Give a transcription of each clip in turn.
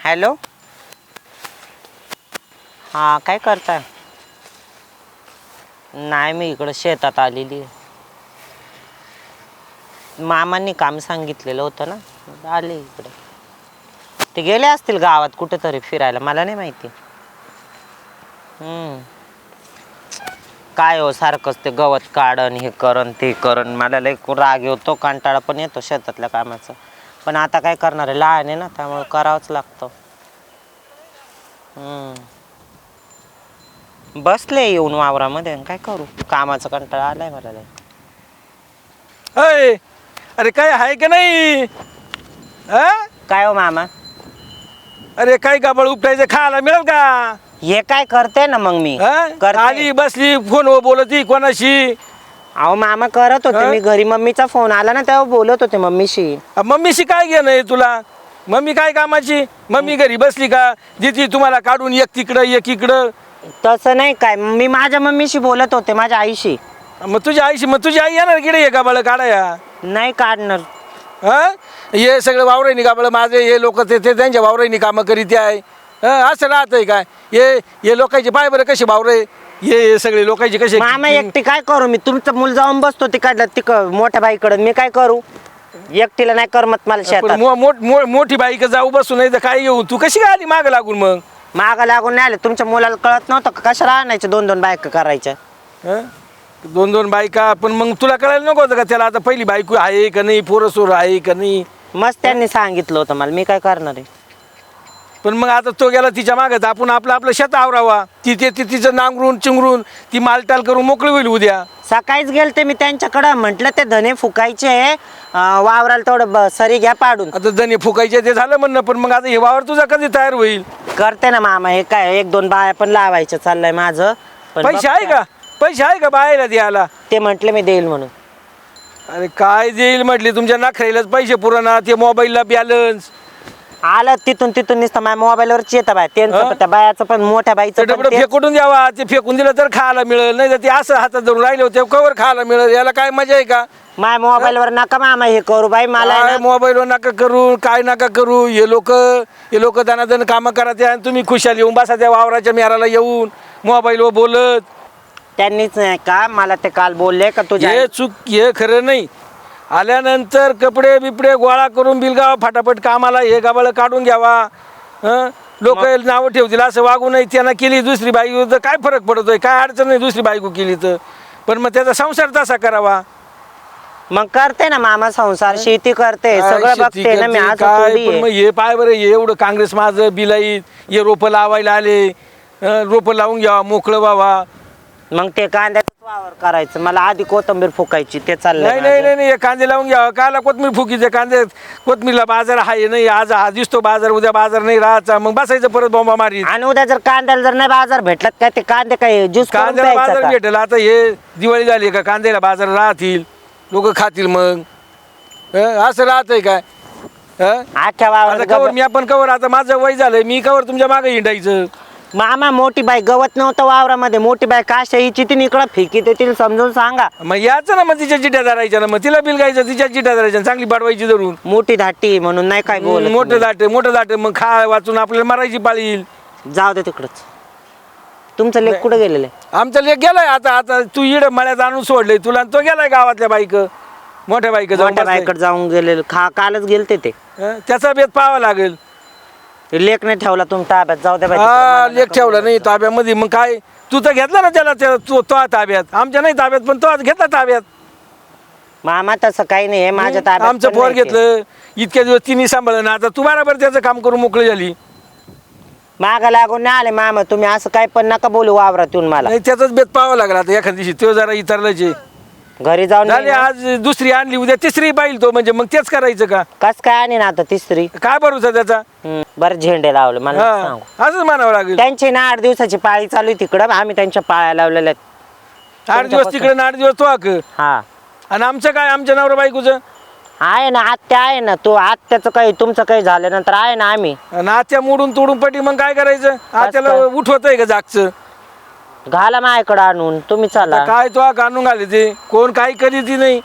Hello? हां काय करताय? नाही मी इकडं शेतात आलेली आहे. मामांनी काम सांगितलेलं होतं ना आले इकडे. ते गेले असतील गावात कुठेतरी फिरायला मला नाही माहिती. काय हो सारखंच ते गवत काढन हे करण ते करण. मला लय राग येतो कंटाळा पण येतो शेतातल्या कामाचा. पण आता काय करणार आहे? लहान आहे ना त्यामुळे करावंच लागतं. हम्म. बसले येऊन वावरामध्ये आणि काय करू? कामाचा कंटाळा आलाय मला लय. अय अरे काय आहे का नाही? हा? काय हो मामा? अरे काय गाबळ उपटायचं खायला मिळेल का? हे काय करते ना मग मी? हा? करते. आली बसली फोनवर बोलती कोणाशी? अहो मामा करत होते? मी घरी मम्मीचा फोन आला ना तेव्हा बोलत होते मम्मीशी. अ, मम्मीशी काय घेणं आहे तुला? मम्मी काय कामाची? मम्मी घरी बसली का? जिथे तुम्हाला काढून एक तिकडं एक इकडं. तसं नाही काय. मी माझ्या मम्मीशी बोलत होते माझ्या आईशी. मग तुझ्या आईशी मग तुझी आई येणार किडे हे गाबाळ काढाया नाही काढणार. हा? हे सगळं वावरायनी गाबाळ माझे हे लोक ते ते त्यांच्या वावरायनी कामं करीत आहे. हं, असं राहतंय काय? हे हे लोकांचे पाय बरं कसे वावरे? हे सगळे लोकांचे कसे मामा एकटी काय करू? मी तुमचं मूल जाऊन बसतो तिकडलं तिक मोठ्या बाईकडे. मी काय करू? एकटीला नाही करमत मला शेतात. मो- मोठ- मो- मोठी बाईक जाऊ बसू नाही तर काय येऊ तू कशी काय आली माग लागून मग? मागं लागून नाही आले. तुमच्या मुलाला कळत नव्हतं का? कशाला आणायचे दोन दोन बायका करायच्या? हं? दोन दोन बायका पण मग तुला कळायला नको होतं का? त्याला आता पहिली बायको आहे का नाही? पोरं सोर आहे का नाही? मस्त त्यांनी सांगितलं होतं मला. मी काय करणार आहे? पण मग आता तो गेला तिच्या मागत आपण आपलं आपलं शेत आवरावा. तिथे ती तिचं नांगरून चिंगरून ती मालटाल करून मोकळी होईल उद्या. सकाळीच गेलते मी त्यांच्याकडं म्हटलं ते धने फुकायचे अं, वावराला थोडं ब- सरी घ्या पाडून. आता दणे फुकायचे ते झालं म्हणणं पण मग आता हे वावर तुझा कधी तयार होईल? करते ना मामा हे काय एक दोन बाया पण लावायचं चाललंय माझं. पण पैसे आहे बघते. का? पैसे आहे का बायला द्यायला? ते म्हटले मी देईल म्हणून. अरे काय देईल म्हटली? तुमच्या नाखराईलाच पैसे पुराणा ते मोबाईलला बॅलन्स आलं तिथून तिथून नुसतं माझ्या मोबाईलवरच येतं बाय त्यांचं? पण त्या बायाचं पण मोठ्या बाईचं पण. फेकून द्यावा. ते फेकून दिलं तर खायला मिळेल. नाही तर ते असं हातात धरून राहिले होते कवर खायला मिळेल. याला काय मजा आहे का? माझ्या मोबाईलवर नका मामा हे करू बाई मला आहे काय ना- मोबाईलवर नका करू काय नका करू? हे लोक हे लोक दनादन कामं करायचे आणि तुम्ही खुशाल येऊन बसा त्या वावराच्या मेराला येऊन मोबाईलवर बोलत. त्यांनीच नाही का मला ते काल बोलले का तुझ्या हे चूक हे खरं नाही. आल्यानंतर कपडे बिपडे गोळा करून बिलगाव फटाफट कामाला हे गाबाळ काढून घ्यावा. लोक नावं ठेवतील असं वागू नाही त्यांना केली दुसरी बायको तर काय फरक पडतोय? काय अडचण नाही दुसरी बायको केली तर. पण मग त्याचा संसार तसा करावा. मग करते ना मामा संसार शेती करते काय सगळं शेती बघते ना मी करते, आज काय? थोडी पण आहे. मग हे पाय बरं हे एवढं काँग्रेस माझं बिलाईत हे रोपं लावायला आले. रोपं लावून घ्यावा मोकळं व्हावा. मग ते कांद्याच वावर करायचं. मला आधी कोथंबीर फुकायची ते चाललंय नाही नाही. नाही नाही हे कांदे लावून घ्यावा काला कोथमीर फुकीचे कांदे? कोथमीरला बाजार आहे नाही आज हा दिसतो बाजार उद्या बाजार नाही राहायचा. मग बसायचं परत बॉम्बा मारी आणि उद्या जर कांद्याला जर नाही बाजार भेटला काय ते कांदे काय ज्यूस करून कांद्याला प्यायचा बाजार का? भेटेल. आता हे दिवाळी झाली का कांद्याला बाजार राहतील. लोक खातील मग. हं, असं राहतंय काय? हं? अख्ख्या आता कवर मी आपण कवर आता माझं वय झालंय मी कवर तुमच्या मागे हिंडायचं. मामा मोठी बाई गवत नव्हतं वावरामध्ये. मोठी बाई काशा हिची ती इकडं फेकी ते तिला समजून सांगा. मग याचं ना मग तिच्या चिट्या धरायच्या ना. मग तिला बिल गायचं तिच्या चिट्या धरायच्या चांगली पाडवायची धरून. मोठी धाटी म्हणून नाही काय बोलत मोठं. दाट मोठं दाट मग खा वाचून आपल्याला मारायची पाळी येईल. जाऊ दे तिकडच. तुमचं लेख कुठं गेलेलं आहे? आमचा लेख गेलाय आता आता तू इड मळ्यात आणून सोडले तुला आणि तो गेलाय गावातल्या बाईक. मोठ्या बाईक जाऊन मोठ्या. बाईकडे जाऊन गेलेलं. खा कालच गेलते ते? त्याचा बेत पाहावा लागेल. लेख नाही ठेवला तुम ताब्यात जाऊ दे बाई हा तिकडं. मला लेख ठेवला. नाही ताब्यामध्ये मग काय तू तर घेतला ना त्याला त्या- तो तो ताब्यात आमच्या नाही ताब्यात पण तो आज घेतला ताब्यात मामा तसं काही नाही आहे, माझ्या ताब्यात आमचं पण पोर नाही ते. घेतलं इतक्या दिवस तिने सांभाळलं ना आता तू बरोबर त्याचं काम करून मोकळी झाली मागं लागून नाही आले मामा तुम्ही असं काय पण नका बोलू वावरात येऊन मला नाही त्याचाच बेत पाहावा लागला आता एखाद्या दिवशी तो जरा इतरलाच आहे. घरी जाऊन झाले आज दुसरी आणली उद्या तिसरी पाहिजे तो म्हणजे मग तेच करायचं का? कस काय आणि ना आता तिसरी? काय भरोसा त्याचा? हम्म, बरं झेंडे लावले मला हा सांगू. असंच मानावं लागेल. त्यांची ना आठ दिवसाची पाळी चालू आहे तिकडं आम्ही त्यांच्या पाळ्या लावलेल्या आहेत. आठ दिवस तिकडे आणि आठ दिवस तो आक हा. आणि आमचं काय आमच्या नवरा बायकोचं? आहे ना आत्या आहे ना तू आत्याचं काही तुमचं काही झालं नंतर आहे ना आम्ही. आणि आत्या मोडून तोडून पटी मग काय करायचं? आत्याला काय? उठवत आहे का जागचं? घाला माझ्याकडं आणून तुम्ही चला. आता काय तो काढून घाले ते कोण काही करीत नाही.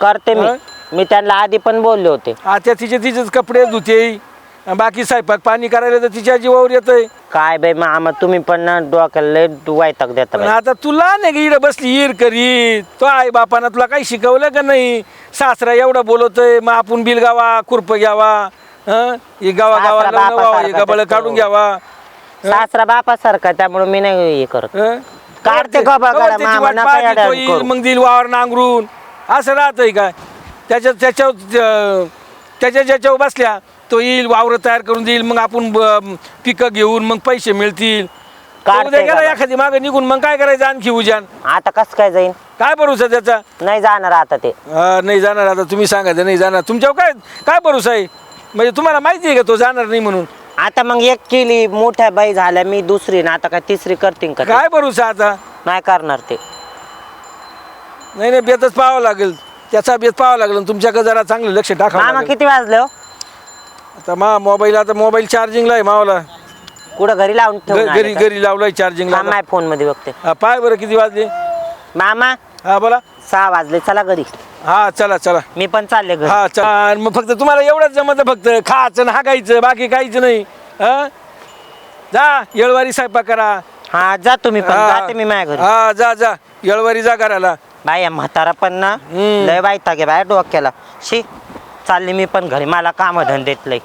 करते मी. हा? मी त्यांना आधी पण बोलले होते. आत्या तिचे तिचेच कपडे धुते. बाकी स्वयंपाक पाणी करायला तर तिच्या जीवावर येतंय. काय बाई मामा तुम्ही पण ना डोक्याला लय देता पण बाई. आता तुला नाही का इकडे बसली ईर करीत? तो आई बापानं तुला काही शिकवलं का नाही? सासरा एवढं बोलवतोय मग आपण बिल गावा खुरप घ्यावा हं? हे गावा गावा सासरा लावून व्हावं, बापासारखा गबाळ दिसतो. काढून घ्यावा. सासरा बापासारखा त्यामुळे मी नाही हे करत. हं? काढते कवर गबाळ कवर करा, त्याची मामा, वाट नका पाहते, येड्या तो येईल, करू. मग दिल वावर नांगरून. असं राहतंय काय? त्याच्या त्याच्या त्याच्या ज्याच्यावर बसल्या तो येईल वावर तयार करून देईल मग आपण ब- पिकं घेऊन मग पैसे मिळतील. तो काढते उद्या गेला गबाळ. एखादी मागे निघून मग काय करायचं आणखी उजान? आता कस काय जाईन? काय भरोसा त्याचा? नाही जाणार आता ते. हा, नाही जाणार आता तुम्ही सांगायचं नाही जाणार. तुमच्यावर काय काय भरोसा आहे? म्हणजे तुम्हाला माहिती आहे का तो जाणार नाही म्हणून? आता मग एक केली मोठ्या बाई झाल्या मी दुसरी ना आता काय तिसरी करतील का ते? काय भरोसा आता? नाही करणार ते. नाही नाही बेतच पाहावं लागेल. त्याचा बेत पाहावं लागेल आणि तुमच्याकडे जरा चांगलं लक्ष टाकावं मामा लागेल. किती वाजले हो? आता मा मोबाईल आता मोबाईल चार्जिंगला आहे मावाला. कुठं घरी लावून ठेवून घ- आले घरी का? घरी लावलाय चार्जिंगला थांब, माझ्या फोनमध्ये बघते. हा, पाय बरं किती वाजले? मामा? हा बोला. सहा वाजले चला घरी. हा चला चला. मी पण चालले घरी. हा चला. आणि मग फक्त तुम्हाला एवढंच जमत फक्त. खायचं आणि हागायचं बाकी काहीच नाही. हा? जा येळवारी स्वयंपाक करा. हा जा तुम्ही पण. हा. जाते मी माझ्या घरी. हा जा जा. येळवारी जा करायला बाई या म्हातारा पण ना हम्म. लय बायता घे बाय डोक्याला. शी चालली मी पण घरी. मला काम धंदेत लय.